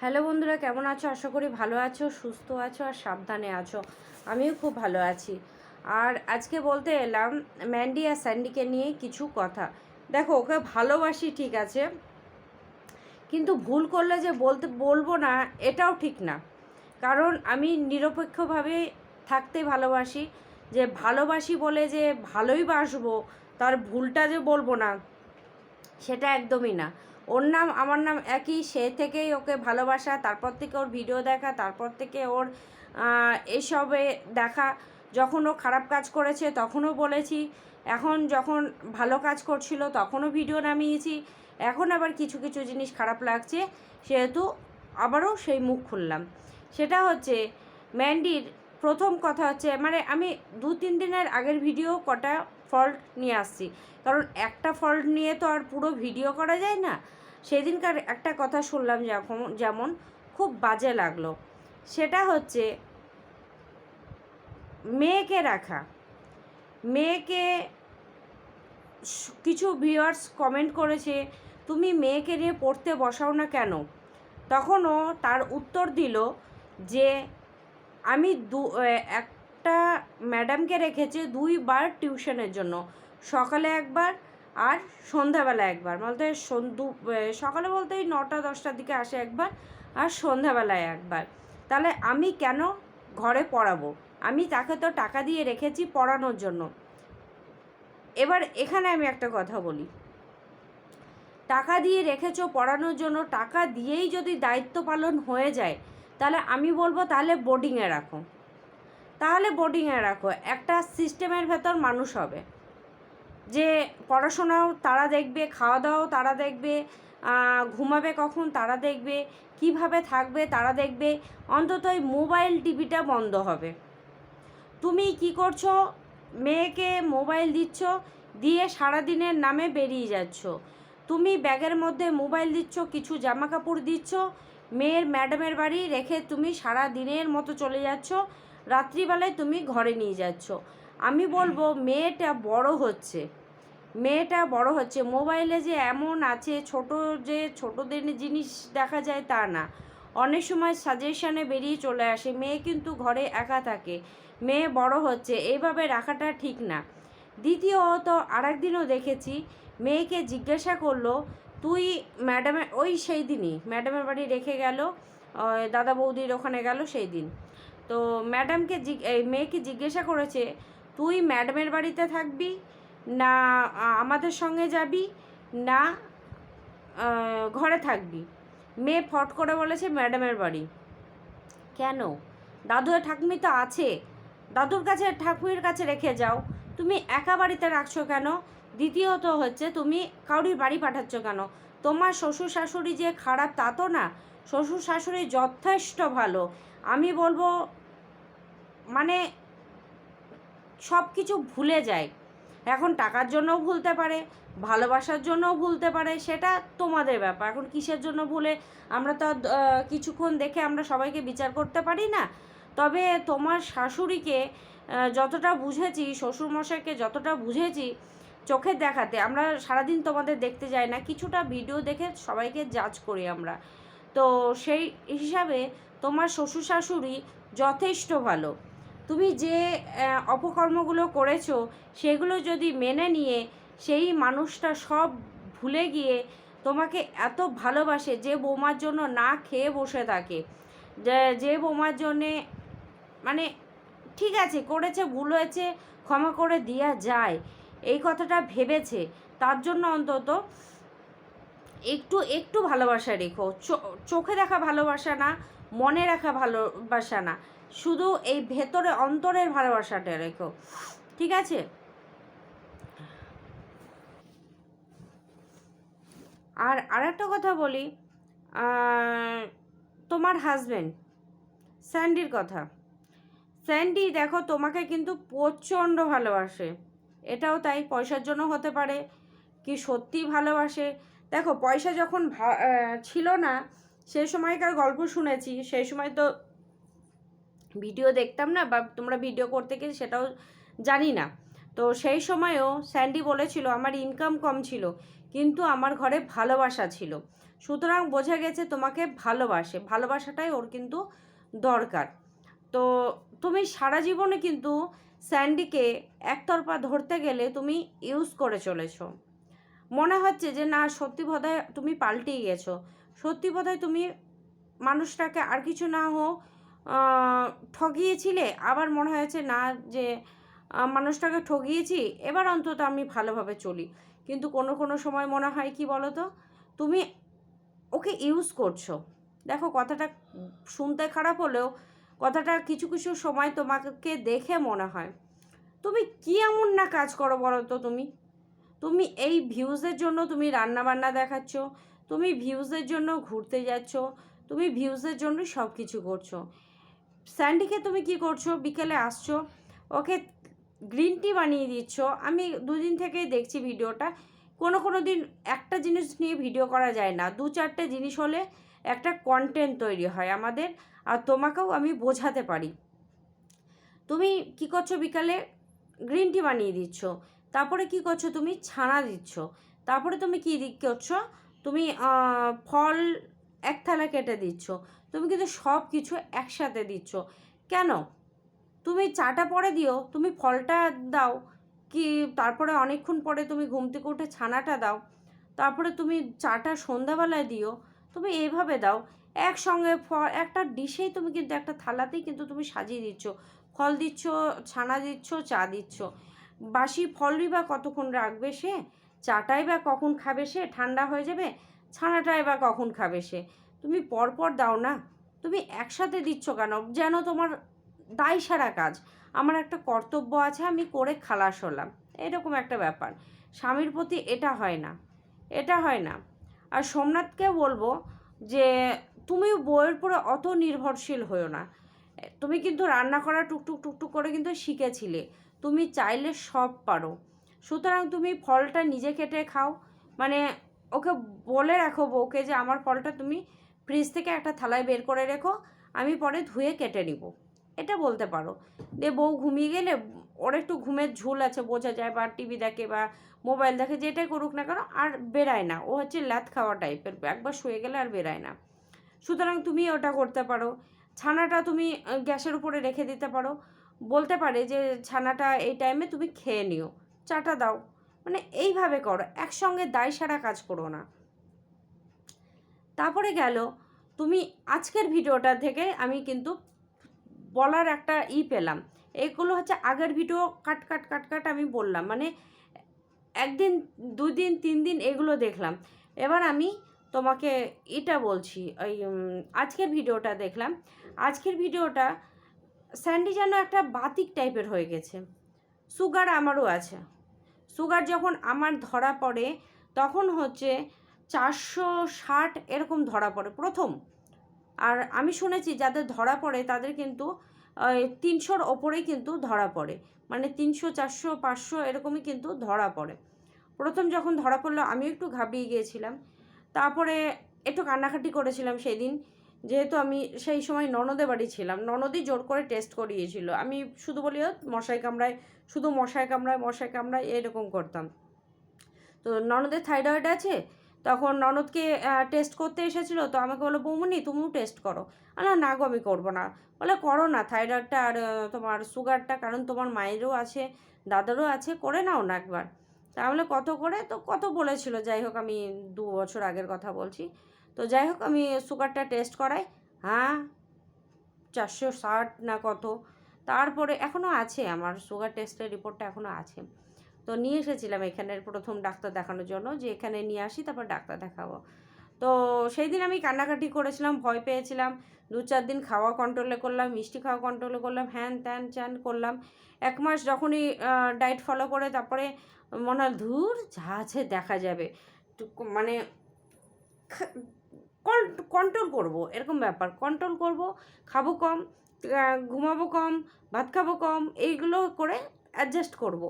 Hello বন্ধুরা, কেমন আছো? আশা করি ভালো আছো, সুস্থ আছো আর সাবধানে আছো। আমিও খুব ভালো আছি। আর আজকে বলতে এলাম ম্যান্ডি আর স্যান্ডিকে নিয়ে কিছু কথা। দেখো, ওকে ভালোবাসি, ঠিক আছে। কিন্তু ভুল করলে যে বলতে, বলব না, এটাও ঠিক না। কারণ আমি নিরপেক্ষভাবে থাকতে ভালোবাসি। যে ভালোবাসি বলে যে ভালোই বাসবো, তার ভুলটা যে বলব না, সেটা একদমই না। ওর নাম, আমার নাম একই, সে থেকেই ওকে ভালোবাসা, তারপর থেকে ওর ভিডিও দেখা, তারপর থেকে ওর এসবে দেখা। যখন ও খারাপ কাজ করেছে, তখনও বলেছি। এখন যখন ভালো কাজ করছিল, তখনও ভিডিও নামিয়েছি। এখন আবার কিছু কিছু জিনিস খারাপ লাগছে, সেহেতু আবারও সেই মুখ খুললাম। সেটা হচ্ছে, ম্যান্ডির প্রথম কথা হচ্ছে মানে আমি দু তিন দিনের আগের ভিডিও কটা ফল্ট নিয়ে আসছি। কারণ একটা ফল্ট নিয়ে তো আর পুরো ভিডিও করা যায় না। সেদিনকার একটা কথা শুনলাম যখন যেমন খুব বাজে লাগল। সেটা হচ্ছে মেয়েকে রাখা। মেয়েকে কিছু ভিউয়ার্স কমেন্ট করেছে, তুমি মেয়েকে নিয়ে পড়তে বসাও না কেন? তখনও তার উত্তর দিল যে, আমি দু, এ- একটা ম্যাডামকে রেখেছি দুইবার টিউশনের জন্য। সকালে একবার আর সন্ধ্যাবেলা একবার। বলতে এ, সকালে বলতে এই নটা দশটার দিকে আসে একবার আর সন্ধ্যাবেলায় একবার। তাহলে আমি কেন ঘরে পড়াবো? আমি তাকে তো টাকা দিয়ে রেখেছি পড়ানোর জন্য। এবার এখানে আমি একটা কথা বলি। টাকা দিয়ে রেখেছো পড়ানোর জন্য টাকা দিয়েই যদি দায়িত্ব পালন হয়ে যায় তাহলে আমি বলব তাহলে বোর্ডিংয়ে রাখো। তাহলে বোর্ডিংয়ে রাখো। একটা সিস্টেমের ভেতর মানুষ হবে। যে পড়াশোনাও তারা দেখবে খাওয়া দাওয়াও তারা দেখবে ঘুমাবে কখন তারা দেখবে, কীভাবে থাকবে তারা দেখবে। অন্তত এই মোবাইল টিভিটা বন্ধ হবে। তুমি কি করছ? মেয়েকে মোবাইল দিচ্ছ, দিয়ে সারাদিনের নামে বেরিয়ে যাচ্ছ। তুমি ব্যাগের মধ্যে মোবাইল দিচ্ছ, কিছু জামা কাপড় দিচ্ছ, মেয়ের ম্যাডামের বাড়ি রেখে তুমি সারা দিনের মতো চলে যাচ্ছ। রাত্রিবেলায় তুমি ঘরে নিয়ে যাচ্ছ। আমি বলব মেয়েটা বড় হচ্ছে। মেয়েটা বড় হচ্ছে। মোবাইলে যে এমন আছে, ছোট যে ছোটদের জিনিস দেখা যায় তা না। অনেক সময় সাজেশনে বেরিয়ে চলে আসে, মেয়ে কিন্তু ঘরে একা থাকে। মেয়ে বড় হচ্ছে এইভাবে রাখাটা ঠিক না। দ্বিতীয়ত আরেকদিনও দেখেছি, মেয়েকে জিজ্ঞাসা করল, তুই ম্যাডামের ওই সেই দিনই, ম্যাডামের বাড়ি রেখে গেল দাদা বৌদির ওখানে গেল সেই দিন। তো ম্যাডামকে মেয়েকে জিজ্ঞাসা করেছে, তুই ম্যাডামের বাড়িতে থাকবি না আমাদের সঙ্গে যাবি না ঘরে থাকবি? মেয়ে ফট করে বলেছে, ম্যাডামের বাড়ি। কেন? দাদু ঠাকুমি তো আছে। দাদুর কাছে, ঠাকুমির কাছে রেখে যাও। তুমি একা বাড়িতে রাখছো কেন? দ্বিতীয়ত হচ্ছে, তুমি কাউরির বাড়ি পাঠাচ্ছ কেন? তোমার শ্বশুর শাশুড়ি যে খারাপ তা তো না। শ্বশুর শাশুড়ি যথেষ্ট ভালো। আমি বলব মানে সব কিছু ভুলে যায়। এখন টাকার জন্যও ভুলতে পারে, ভালোবাসার জন্যও ভুলতে পারে, সেটা তোমাদের ব্যাপার। এখন কিসের জন্য ভুলে আমরা তো কিছুক্ষণ দেখে আমরা সবাইকে বিচার করতে পারি না। তবে তোমার শাশুড়িকে যতটা বুঝেছি, শ্বশুরমশাইকে যতটা বুঝেছি চোখে দেখাতে, আমরা সারাদিন তোমাদের দেখতে যাই না, কিছুটা ভিডিও দেখে সবাইকে জাজ করি আমরা। তো সেই হিসাবে তোমার শ্বশুর শাশুড়ি যথেষ্ট ভালো। তুমি যে অপকর্মগুলো করেছ, সেগুলো যদি মেনে নিয়ে সেই মানুষটা সব ভুলে গিয়ে তোমাকে এত ভালোবাসে যে বৌমার জন্য না খেয়ে বসে থাকে। যে বৌমার জন্যে মানে ঠিক আছে, করেছে, ভুল হয়েছে, ক্ষমা করে দেওয়া যায়, এই কথাটা ভেবেছে, তার জন্য অন্তত একটু একটু ভালোবাসা রেখো। চোখে দেখা ভালোবাসা না, মনে রাখা ভালোবাসা না। শুধু এই ভেতরে অন্তরের ভালোবাসাটা রেখো। ঠিক আছে? আর আরেকটা কথা বলি তোমার হাজবেন্ড স্যান্ডির কথা। স্যান্ডি দেখো, তোমাকে কিন্তু প্রচণ্ড ভালোবাসে। এটাও তাই, পয়সার জন্য হতে পারে, কি সত্যি ভালোবাসে। দেখো, পয়সা যখন ছিল না, সেই সময়কার গল্প শুনেছি, সেই সময় তো ভিডিও দেখতাম না, বা তোমরা ভিডিও করতে গিয়ে সেটাও জানি না। তো সেই সময়ও স্যান্ডি বলেছিল আমার ইনকাম কম ছিল, কিন্তু আমার ঘরে ভালোবাসা ছিল। সুতরাং বোঝা গেছে তোমাকে ভালোবাসে, ভালোবাসাটাই ওর কিন্তু দরকার। তো তুমি সারা জীবনে কিন্তু স্যান্ডিকে একতরফা ধরতে গেলে তুমি ইউজ করে চলেছো। মনে হচ্ছে যে না, সত্যি বোধহয় তুমি পাল্টেই গেছো। সত্যি বোধহয় তুমি মানুষটাকে আর কিছু না হোক ঠগিয়েছিলে? আবার মনে হয়েছে, না, যে মানুষটাকে ঠগিয়েছি, এবার অন্তত আমি ভালোভাবে চলি। কিন্তু কোনো কোনো সময় মনে হয়, কি বলো তো তুমি ওকে ইউজ করছ। দেখো, কথাটা শুনতে খারাপ হলেও কথাটা কিছু কিছু সময় তোমাকে দেখে মনে হয়। তুমি কি এমন না কাজ করো বলো তো তুমি? তুমি এই ভিউজের জন্য তুমি রান্না বান্না দেখাচ্ছ, তুমি ভিউজের জন্য ঘুরতে যাচ্ছ, তুমি ভিউজের জন্য সব কিছু করছ। স্যান্ডিকে তুমি কি করছ? বিকেলে আসছো। ওকে গ্রিন টি বানিয়ে দিচ্ছ। আমি দুদিন থেকেই দেখছি ভিডিওটা। কোনো কোনো দিন একটা জিনিস নিয়ে ভিডিও করা যায় না। দু চারটে জিনিস হলে একটা কন্টেন্ট তৈরি হয় আমাদের। আর তোমাকেও আমি বোঝাতে পারি। তুমি কি করছ বিকালে? গ্রিন টি বানিয়ে দিচ্ছ। তারপরে কি করছ? তুমি ছানা দিচ্ছ। তারপরে তুমি কি করছ? তুমি ফল এক থালা কেটে দিচ্ছ। তুমি কিন্তু সব কিছু একসাথে দিচ্ছ। কেন? তুমি চাটা পরে দিও, তুমি ফলটা দাও, কি তারপরে অনেকক্ষণ পরে তুমি ঘুম থেকে উঠে ছানাটা দাও, তারপরে তুমি চাটা সন্ধ্যাবেলায় দিও, তুমি এইভাবে দাও। একসঙ্গে ফল একটা ডিশেই তুমি কিন্তু একটা থালাতেই কিন্তু তুমি সাজিয়ে দিচ্ছ। ফল দিচ্ছ, ছানা দিচ্ছ, চা দিচ্ছ। বাসি ফলই বা কতক্ষণ রাখবে সে? চাটাই বা কখন খাবে সে? ঠান্ডা হয়ে যাবে? ছানাটাই বা কখন খাবে সে? তুমি পরপর দাও না। তুমি একসাথে দিচ্ছ কেন? যেন তোমার দায় সারা কাজ। আমার একটা কর্তব্য আছে, আমি করে খালাস হলাম। এরকম একটা ব্যাপার। স্বামীর প্রতি এটা হয় না। এটা হয় না। আর সোমনাথকে বলব যে তুমি বইয়ের উপরে অত নির্ভরশীল হয়েও না। তুমি কিন্তু রান্না করা টুকটুক টুকটুক করে কিন্তু শিখেছিলে। তুমি চাইলে সব পারো। সুতরাং তুমি ফলটা নিজে কেটে খাও। মানে ওকে বলে রাখো বউকে যে, আমার ফলটা তুমি ফ্রিজ থেকে একটা থালায় বের করে রেখো, আমি পরে ধুয়ে কেটে নিব। এটা বলতে পারো। দিয়ে বউ ঘুমিয়ে গেলে ওর একটু ঘুমের ঝুল আছে, বোঝা যায় বা টিভি দেখে বা মোবাইল দেখে, যেটাই করুক না কেন, আর বেরায় না। ও হচ্ছে ল্যাথ খাওয়া টাইপের একবার শুয়ে গেলে আর বেরায় না। সুতরাং তুমি ওটা করতে পারো। ছানাটা তুমি গ্যাসের উপরে রেখে দিতে পারো। বলতে পারে যে ছানাটা এই টাইমে তুমি খেয়ে নিও। চাটা দাও। মানে এইভাবে করো। একসঙ্গে দায় সারা কাজ করো না। তারপরে গেল, তুমি আজকের ভিডিওটা থেকে আমি কিন্তু বলার একটা ই পেলাম। এগুলো হচ্ছে আগের ভিডিও কাট কাট কাট কাট আমি বললাম। মানে একদিন, দুদিন তিন দিন এগুলো দেখলাম। এবার আমি তোমাকে এটা বলছি, ওই আজকের ভিডিওটা দেখলাম। আজকের ভিডিওটা স্যান্ডি যেন একটা বাতিক টাইপের হয়ে গেছে। সুগার আমারও আছে। সুগার যখন আমার ধরা পড়ে, তখন হচ্ছে চারশো ষাট এরকম ধরা পড়ে, প্রথম। আর আমি শুনেছি যাদের ধরা পড়ে তাদের কিন্তু তিনশোর ওপরেই কিন্তু ধরা পড়ে। মানে তিনশো, চারশো, পাঁচশো এরকমই কিন্তু ধরা পড়ে। প্রথম যখন ধরা পড়ল আমি একটু ঘাবড়িয়ে গিয়েছিলাম। তারপরে একটু কান্নাকাটি করেছিলাম সেই দিন যেহেতু আমি সেই সময় ননদে বাড়ি ছিলাম, ননদই জোর করে টেস্ট করিয়েছিল। আমি শুধু বলি মশাই কামড়ায়, শুধু মশাই কামড়ায় মশাই কামড়ায়, এরকম করতাম। তো ননদের থাইরয়েড আছে তখন ননদকে টেস্ট করতে এসেছিল, তো আমাকে বলল, বৌমনি, তুমিও টেস্ট করো। না না গো, আমি করব না। বলে, করো না থাইরয়েডটা আর তোমার সুগারটা কারণ তোমার মায়েরও আছে, দাদারও আছে, করে নাও না একবার। তাহলে কত করে? তো কত বলেছিল, যাই হোক, আমি দু বছর আগের কথা বলছি। তো যাই হোক, আমি সুগারটা টেস্ট করাই। হ্যাঁ চারশো ষাট না কত, তারপরে এখনও আছে, আমার সুগার টেস্টের রিপোর্টটা এখনও আছে। তো নিয়ে এসেছিলাম এখানের প্রথম ডাক্তার দেখানোর জন্য, যে এখানে নিয়ে আসি, তারপর ডাক্তার দেখাবো। তো সেই দিন আমি কান্নাকাটি করেছিলাম, ভয় পেয়েছিলাম। দু চার দিন খাওয়া কন্ট্রোলে করলাম, মিষ্টি খাওয়া কন্ট্রোলে করলাম, হ্যান ত্যান চ্যান করলাম। এক মাস যখনই ডায়েট ফলো করে, তারপরে মনে হয় ধুর, যা আছে দেখা যাবে। মানে কন্ট্রোল করব, এরকম ব্যাপার। কন্ট্রোল করব, খাব কম ঘুমাবো কম, ভাত খাব কম, এইগুলো করে অ্যাডজাস্ট করব।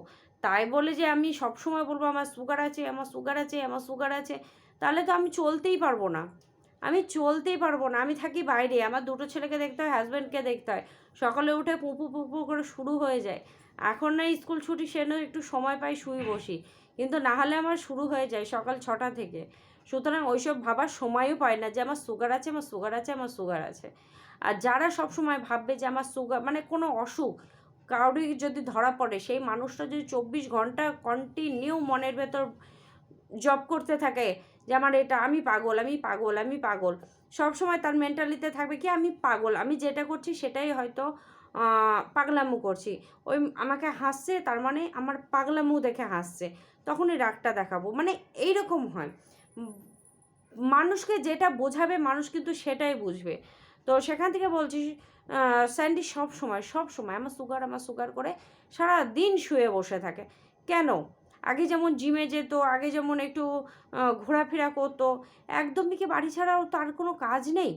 তাই বলে যে আমি সব সময় বলব, আমার সুগার আছে, আমার সুগার আছে, আমার সুগার আছে, তাহলে তো আমি চলতেই পারব না। আমি চলতেই পারব না, আমি থাকি বাইরে, আমার দুটো ছেলেকে দেখতে হয় হাজব্যান্ডকে দেখতে হয়। সকালে উঠে পুপু পুপু করে শুরু হয়ে যায়। এখন না, স্কুল ছুটি, সে একটু সময় পাই শুই বসি। কিন্তু না হলে আমার শুরু হয়ে যায় সকাল ছটা থেকে। সুতরাং ওইসব ভাবার সময়ও পায় না যে আমার সুগার আছে, আমার সুগার আছে, আমার সুগার আছে। আর যারা সব সময় ভাববে যে আমার সুগার মানে কোনো অসুখ কাউরি যদি ধরা পড়ে, সেই মানুষটা যদি চব্বিশ ঘণ্টা কন্টিনিউ মনের ভেতর জব করতে থাকে যে আমার এটা আমি পাগল আমি পাগল আমি পাগল। সব সময় তার মেন্টালিতে থাকবে কি, আমি পাগল, আমি যেটা করছি সেটাই হয়তো পাগলামু করছি। ওই আমাকে হাসছে, তার মানে আমার পাগলামো দেখে হাসছে। তখনই রাগটা দেখাবো। মানে এই রকম হয়। মানুষকে যেটা বোঝাবে, মানুষ কিন্তু সেটাই বুঝবে। তো সেখান থেকে বলছি স্যান্ডি সব সময় সব সময় আমার সুগার আমার সুগার করে সারা দিন শুয়ে বসে থাকে। কেন? আগে যেমন জিমে যেত, আগে যেমন একটু ঘোরাফেরা করতো, একদমই কি বাড়ি ছাড়াও তার কোনো কাজ নেই?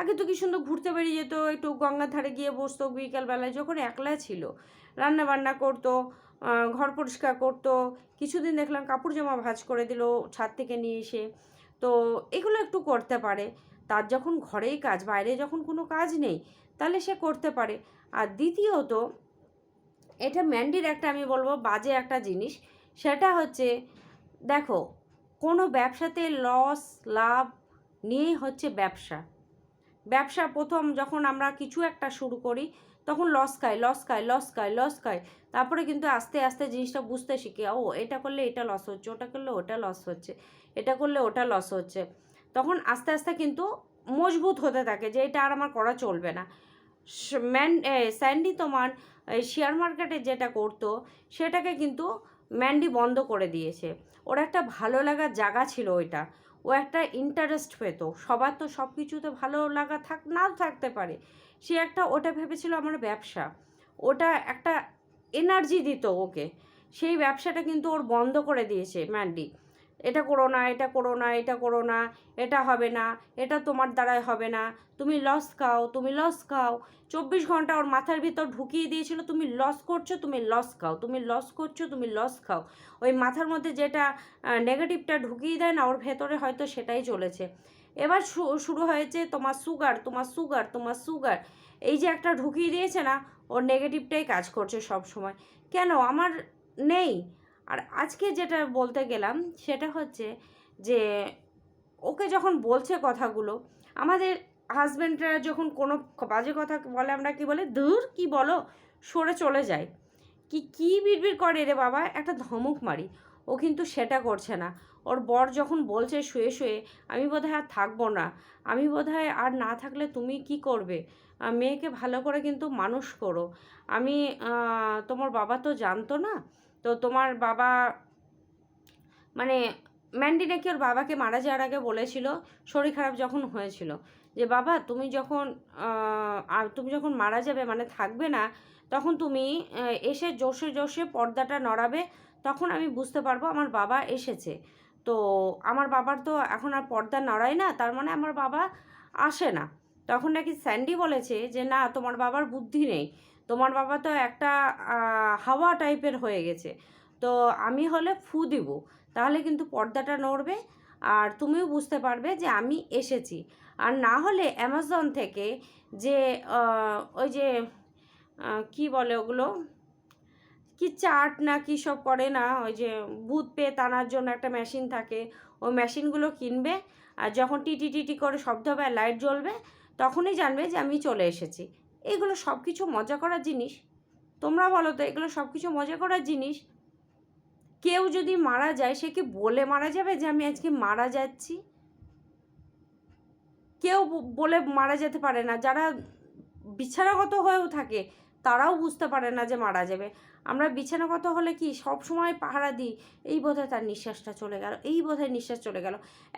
আগে তো কি সুন্দর ঘুরতে বেরিয়ে যেত, একটু গঙ্গার ধারে গিয়ে বসতো বিকালবেলায় যখন একলা ছিল, রান্না বান্না করতো ঘর পরিষ্কার করতো, কিছুদিন দেখলাম কাপড় জামা ভাঁজ করে দিল ছাদ থেকে নিয়ে এসে। তো এগুলো একটু করতে পারে। তার যখন ঘরেই কাজ, বাইরে যখন কোনো কাজ নেই, তাহলে সে করতে পারে। আর দ্বিতীয়ত, এটা ম্যান্ডির একটা, আমি বলব, বাজে একটা জিনিস। সেটা হচ্ছে, দেখো, কোনো ব্যবসাতে লস, লাভ নিয়েই হচ্ছে ব্যবসা। ব্যবসা প্রথম যখন আমরা কিছু একটা শুরু করি, তখন লস খাই লস খাই লস খাই লস খাই। তারপরে কিন্তু আস্তে আস্তে জিনিসটা বুঝতে শিখি, ও, এটা করলে এটা লস হচ্ছে, ওটা করলে ওটা লস হচ্ছে, এটা করলে ওটা লস হচ্ছে। তখন আস্তে আস্তে কিন্তু মজবুত হতে থাকে যে এটা আর আমার করা চলবে না। ম্যান স্যান্ডি তোমার শেয়ার মার্কেটে যেটা করতো, সেটাকে কিন্তু ম্যান্ডি বন্ধ করে দিয়েছে। ওর একটা ভালো লাগার জায়গা ছিল ওইটা। ও একটা ইন্টারেস্ট পেতো। সবার তো সব কিছুতে ভালো লাগা থাক, নাও থাকতে পারে। সে একটা, ওটা ভেবেছিল আমার ব্যবসা। ওটা একটা এনার্জি দিত ওকে। সেই ব্যবসাটা কিন্তু ওর বন্ধ করে দিয়েছে ম্যান্ডি। এটা করো না, এটা করো না, এটা করো না, এটা হবে না, এটা তোমার দ্বারাই হবে না। তুমি লস খাও, তুমি লস খাও। চব্বিশ ঘণ্টা ওর মাথার ভিতর ঢুকিয়ে দিয়েছিল, তুমি লস করছ, তুমি লস খাও। তুমি লস করছ, তুমি লস খাও। ওই মাথার মধ্যে যেটা নেগেটিভটা ঢুকিয়ে দেয় না, ওর ভেতরে হয়তো সেটাই চলেছে। এবার শুরু হয়েছে তোমার সুগার তোমার সুগার তোমার সুগার এই যে একটা ঢুকিয়ে দিয়েছে না, ওর নেগেটিভটাই কাজ করছে সব সময় কেন? আমার নেই। আর আজকে যেটা বলতে গেলাম সেটা হচ্ছে যে ওকে যখন বলছে কথাগুলো, আমাদের হাজব্যান্ডরা যখন কোনো বাজে কথা বলে আমরা কি বলে দূর কি বলো? সরে চলে যায়। কি কি বিড়বিড় করে রে বাবা? একটা ধমক মারি। ও কিন্তু সেটা করছে না। ওর বর যখন বলছে শুয়ে শুয়ে, আমি বোধহয় আর থাকব না। আমি বোধহয় আর না থাকলে তুমি কি করবে? মেয়েকে ভালো করে কিন্তু মানুষ করো। আমি তোমার বাবা তো জানতো না তো তোমার বাবা মানে ম্যান্ডি নাকি ওর বাবাকে মারা যাওয়ার আগে বলেছিল, শরীর খারাপ যখন হয়েছিল। যে বাবা, তুমি যখন আর তুমি যখন মারা যাবে মানে থাকবে না, তখন তুমি এসে জোশে জোশে পর্দাটা নড়াবে, তখন আমি বুঝতে পারব আমার বাবা এসেছে। তো আমার বাবার তো এখন আর পর্দা নড়ায় না, তার মানে আমার বাবা আসে না। তখন নাকি স্যান্ডি বলেছে যে, না, তোমার বাবার বুদ্ধি নেই। তোমার বাবা তো একটা হাওয়া টাইপের হয়ে গেছে। তো আমি হলে ফু দিব, তাহলে কিন্তু পর্দাটা নড়বে আর তুমিও বুঝতে পারবে যে আমি এসেছি। আর না হলে অ্যামাজন থেকে যে ওই যে কি বলে ওগুলো? কি চাট না কি সব করে না, ওই যে ভূত পেয়ে টানার জন্য একটা মেশিন থাকে, ওই মেশিনগুলো কিনবে আর যখন টিটি টিটি করে শব্দ হবে লাইট জ্বলবে, তখনই জানবে যে আমি চলে এসেছি। এগুলো সব কিছু মজা করার জিনিস? তোমরা বলো তো, এগুলো সব কিছু মজা করার জিনিস? কেউ যদি মারা যায়, সে কি বলে মারা যাবে যে আমি আজকে মারা যাচ্ছি? কেউ বলে মারা যেতে পারে না। যারা বিছানাগত হয়েও থাকে, তারাও বুঝতে পারে না যে মারা যাবে। আমরা বিছানাগত হলে কি সব সময় পাহারা দিই? এই বোধহয় তার নিঃশ্বাসটা চলে গেল, এই বোধহয় নিঃশ্বাস চলে গেল।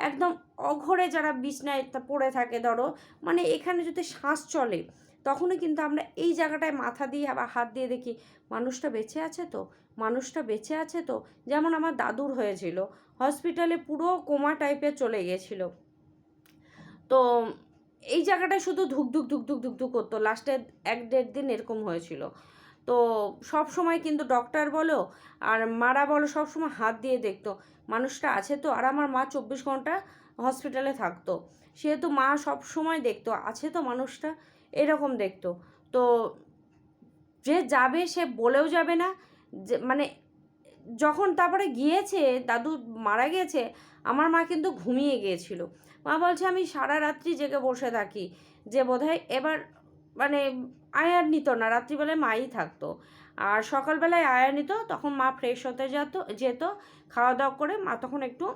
একদম অঘরে যারা বিছনায় পড়ে থাকে, ধরো মানে এখানে যদি শ্বাস চলে তখনই কিন্তু আমরা এই জায়গাটায় মাথা দিয়ে আবার হাত দিয়ে দেখি, মানুষটা বেঁচে আছে তো? মানুষটা বেঁচে আছে তো? যেমন আমার দাদুর হয়েছিল, হসপিটালে পুরো কোমা টাইপের চলে গিয়েছিল। তো এই জায়গাটা শুধু ধুক ধুক ধুক ধুক ধুক ধুক করতো লাস্টে এক দেড় দিন এরকম হয়েছিল। তো সব সময় কিন্তু ডক্টর বলো আর মারা বলো সব সময় হাত দিয়ে দেখতো, মানুষটা আছে তো? আর আমার মা চব্বিশ ঘণ্টা হসপিটালে থাকতো। সেহেতু মা সব সময় দেখতো, আছে তো মানুষটা? এরকম দেখতো। তো যে যাবে সে বলেও যাবে না। যে মানে যখন তারপরে গিয়েছে, দাদু মারা গেছে, আমার মা কিন্তু ঘুমিয়ে গিয়েছিল। মা বলছে, আমি সারা রাত্রি জেগে বসে থাকি। যে বোধহয় এবার মানে আয়ার নিত না, রাত্রিবেলায় মাই থাকতো। আর সকালবেলায় আয়া নিত, তখন মা ফ্রেশ হতে যেত যেত খাওয়া দাওয়া করে মা তখন একটু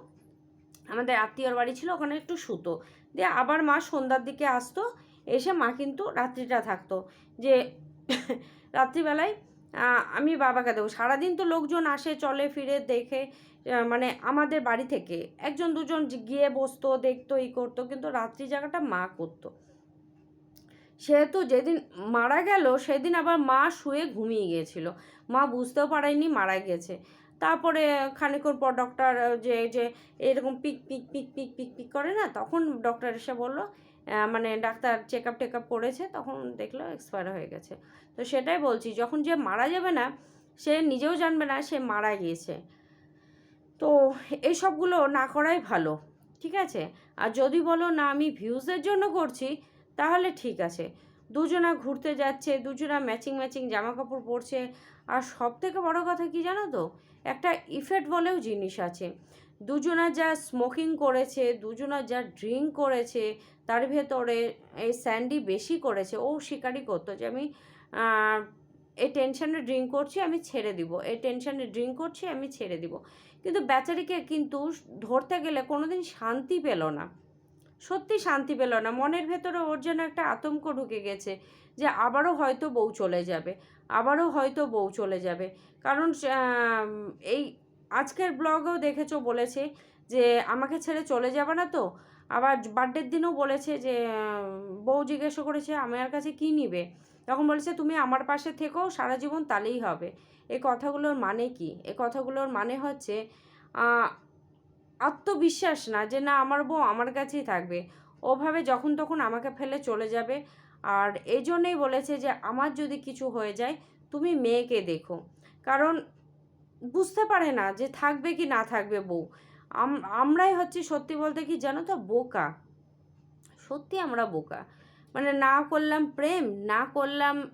আমাদের আত্মীয়র বাড়ি ছিল, ওখানে একটু শুতো। দিয়ে আবার মা সন্ধ্যার দিকে আসতো এসে মা কিন্তু রাত্রিটা থাকতো। যে রাত্রিবেলায় আমি বাবাকে দেবো। সারাদিন তো লোকজন আসে, চলে, ফিরে, দেখে মানে আমাদের বাড়ি থেকে একজন, দুজন গিয়ে বসতো, দেখতো, ই করতো, কিন্তু রাত্রি জায়গাটা মা করতো। সেহেতু যেদিন মারা গেল, সেদিন আবার মা শুয়ে ঘুমিয়ে গিয়েছিল। মা বুঝতেও পারেনি মারা গেছে। তারপরে খানিক্ষণ পর ডক্টর যে যে, এরকম pick pick pick pick pick pick করে না, তখন ডক্টর এসে বলল মানে ডাক্তার চেক আপ টেক আপ করেছে, তখন দেখল এক্সপায়ার হয়ে গেছে। তো সেটাই বলছি, যখন যে মারা যাবে না, সে নিজেও জানবে না সে মারা গিয়েছে। তো এই সবগুলো না করাই ভালো, ঠিক আছে? আর যদি বলো, না, আমি ভিউজের জন্য করছি, তাহলে ঠিক আছে। দুজনা ঘুরতে যাচ্ছে, দুজনা ম্যাচিং ম্যাচিং জামা কাপড় পরছে। আর সব থেকে বড় কথা কি জানো তো? একটা ইফেক্ট বলেও জিনিস আছে। দুজনা যা স্মোকিং করেছে, দুজনা যা ড্রিঙ্ক করেছে, তার ভেতরে এই স্যান্ডি বেশি করেছে। ও স্বীকারই করতো যে আমি এই টেনশানে ড্রিঙ্ক করছি, আমি ছেড়ে দিব। এই টেনশানে ড্রিঙ্ক করছি, আমি ছেড়ে দিব। কিন্তু বেচারিকে কিন্তু ধরতে গেলে কোনোদিন শান্তি পেল না। সত্যি শান্তি পেল না। মনের ভেতরে ওর যেন একটা আতঙ্ক ঢুকে গেছে যে আবারও হয়তো বউ চলে যাবে, আবারও হয়তো বউ চলে যাবে। কারণ এই আজকের ব্লগেও দেখেছ বলেছে যে আমাকে ছেড়ে চলে যাবে না তো? আবার বার্থডের দিনও বলেছে যে বউ জিজ্ঞাসা করেছে আমার কাছে কী নিবে? তখন বলেছে, তুমি আমার পাশে থেকেও সারা জীবন তাহলেই হবে। এই কথাগুলোর মানে কি? এ কথাগুলোর মানে হচ্ছে আত্মবিশ্বাস না যে না, আমার বউ আমার কাছেই থাকবে। ওভাবে যখন তখন আমাকে ফেলে চলে যাবে। আর এই জন্যেই বলেছে যে, আমার যদি কিছু হয়ে যায়, তুমি মেয়েকে দেখো। কারণ বুঝতে পারে না যে, থাকবে কি না থাকবে বউ। আম- আমরাই হচ্ছে সত্যি বলতে কি জানো তো, বোকা। সত্যি আমরা বোকা। মানে না করলাম প্রেম, না করলাম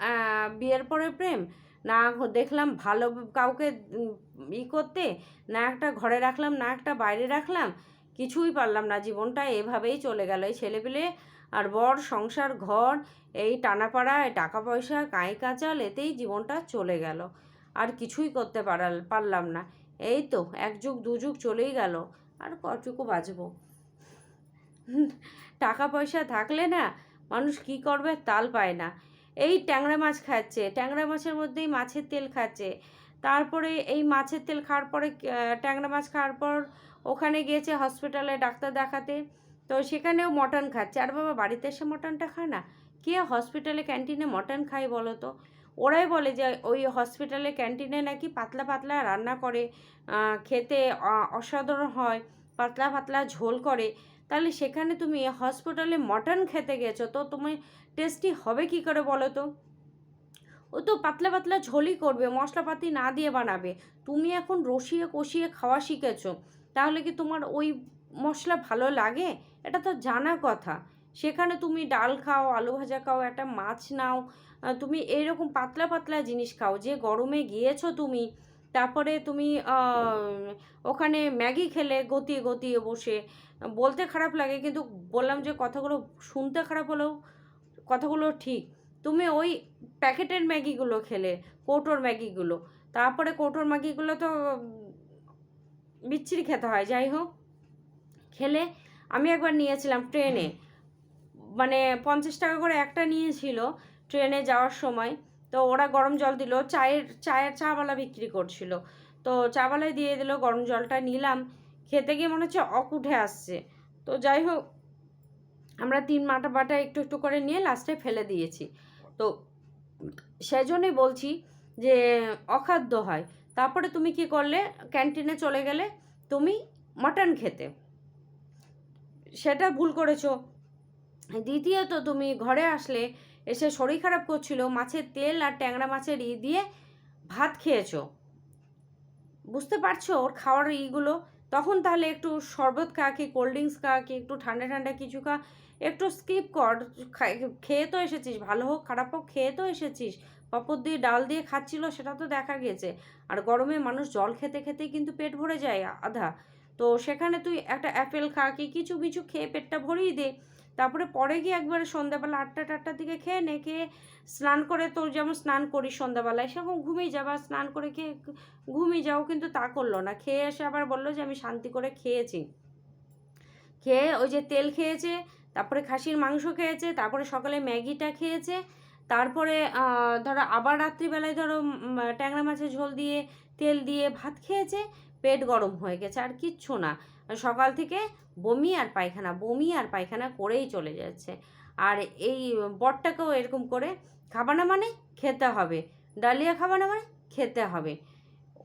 বিয়ের পরে প্রেম না দেখলাম ভালো কাউকে ই করতে, না একটা ঘরে রাখলাম, না একটা বাইরে রাখলাম, কিছুই পারলাম না। জীবনটা এভাবেই চলে গেল। এই ছেলেপিলে আর বর, সংসার, ঘর, এই টানাপাড়া টাকা পয়সা কাঁই কাঁচাল এতেই জীবনটা চলে গেল। আর কিছুই করতে পারাল, পারলাম না। এই তো, এক যুগ, দু যুগ চলেই গেল। আর কতটুকু বাঁচবো? টাকা পয়সা থাকলে না মানুষ কি করবে, তাল পায় না। এই ট্যাংরা মাছ খাচ্ছে, ট্যাংরা মাছের মধ্যেই মাছের তেল খাচ্ছে। তারপরে এই মাছের তেল খাওয়ার পরে ট্যাংরা মাছ খাওয়ার পর ওখানে গিয়েছে হসপিটালে ডাক্তার দেখাতে। তো সেখানেও মটন খাচ্ছে। আর বাবা, বাড়িতে এসে মটনটা খায় না? কে হসপিটালে ক্যান্টিনে মটন খায় বলো তো? ওরাই বলে যে ওই হসপিটালে ক্যান্টিনে নাকি পাতলা পাতলা রান্না করে খেতে অসাধারণ হয়, পাতলা পাতলা ঝোল করে। তাহলে সেখানে তুমি হসপিটালে মটন খেতে গেছো, তো তুমি টেস্টি হবে কি করে বলো তো? ও তো পাতলা পাতলা ঝোলই করবে, মশলাপাতি না দিয়ে বানাবে। তুমি এখন রসিয়ে কষিয়ে খাওয়া শিখেছো, তাহলে কি তোমার ওই মশলা ভালো লাগে? এটা তো জানা কথা। সেখানে তুমি ডাল খাও, আলু ভাজা খাও, একটা মাছ নাও তুমি এইরকম পাতলা পাতলা জিনিস খাও, যে গরমে গিয়েছো তুমি, তারপরে তুমি ওখানে ম্যাগি খেলে গতিয়ে গতিয়ে বসে। বলতে খারাপ লাগে, কিন্তু বললাম যে কথাগুলো শুনতে খারাপ হলেও কথাগুলো ঠিক। তুমি ওই প্যাকেটের ম্যাগিগুলো খেলে, কৌটোর ম্যাগিগুলো। তারপরে কৌটোর ম্যাগিগুলো তো বিচ্ছিরি খেতে হয়, যাই হোক। খেলে আমি একবার নিয়েছিলাম ট্রেনে। মানে পঞ্চাশ টাকা করে একটা নিয়েছিল ট্রেনে যাওয়ার সময়। তো ওরা গরম জল দিল, চায়ের চায়ের চাওয়ালা বিক্রি করছিল। তো চাওয়ালায় দিয়ে দিল, গরম জলটা নিলাম। খেতে গিয়ে মনে হচ্ছে অকুঠে আসছে। তো যাই হোক আমরা তিন মাটা বাটা একটু একটু করে নিয়ে লাস্টে ফেলে দিয়েছি। তো সেজন্যই বলছি যে অখাদ্য হয়। তারপরে তুমি কি করলে? ক্যান্টিনে চলে গেলে তুমি মাটন খেতে। সেটা ভুল করেছ। দ্বিতীয়ত তুমি ঘরে আসলে এসে শরীর খারাপ করছিল, মাছের তেল আর ট্যাংরা মাছের ই দিয়ে ভাত খেয়েছো। বুঝতে পারছ ওর খাওয়ার ইগুলো? তখন তাহলে একটু শরবত খা, কি কোল্ড ড্রিঙ্কস খা, কি একটু ঠান্ডা ঠান্ডা কিছু খা একটু স্কিপ কর। খেয়ে তো এসেছিস, ভালো হোক, খারাপ হোক, খেয়ে তো এসেছিস। পাপড় দিয়ে ডাল দিয়ে খাচ্ছিল, সেটা তো দেখা গেছে। আর গরমে মানুষ জল খেতে খেতেই কিন্তু পেট ভরে যায়, আধা। তো সেখানে তুই একটা অ্যাপেল খা, কি কিছু কিছু খেয়ে পেটটা ভরিয়ে দে। তারপরে পরে গিয়ে একবারে সন্ধ্যাবেলা আটটা টাটটার দিকে খেয়ে নে, খেয়ে স্নান করে তোর যেমন স্নান করিস সন্ধ্যাবেলায়, সেরকম ঘুমিয়ে যাবা স্নান করে খেয়ে ঘুমিয়ে যাও, কিন্তু তা করল না। খেয়ে এসে আবার বলল যে, আমি শান্তি করে খেয়েছি। খেয়ে ওই যে তেল খেয়েছে তারপরে খাসির মাংস খেয়েছে, তারপরে সকালে ম্যাগিটা খেয়েছে, তারপরে ধরো আবার রাত্রিবেলায় ধরো ট্যাংরা মাছের ঝোল দিয়ে তেল দিয়ে ভাত খেয়েছে, পেট গরম হয়ে গেছে, আর কিচ্ছু না। সকাল থেকে বমি আর পায়খানা, বমি আর পায়খানা করেই চলে যাচ্ছে। আর এই বরটাকেও এরকম করে খাবা না মানে খেতে হবে, ডালিয়া খাবা না মানে খেতে হবে।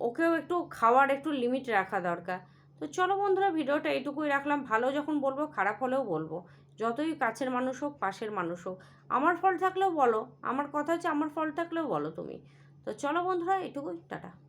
ওকেও একটু খাওয়ার একটু লিমিট রাখা দরকার। তো চলো বন্ধুরা, ভিডিওটা এইটুকুই রাখলাম। ভালো যখন বলব, খারাপ হলেও বলব। যতই কাছের মানুষ হোক, পাশের মানুষ হোক, আমার ফল থাকলেও বলো, আমার কথা হচ্ছে আমার ফল থাকলেও বলো তুমি। তো চলো বন্ধুরা, এটুকুই, টাটা।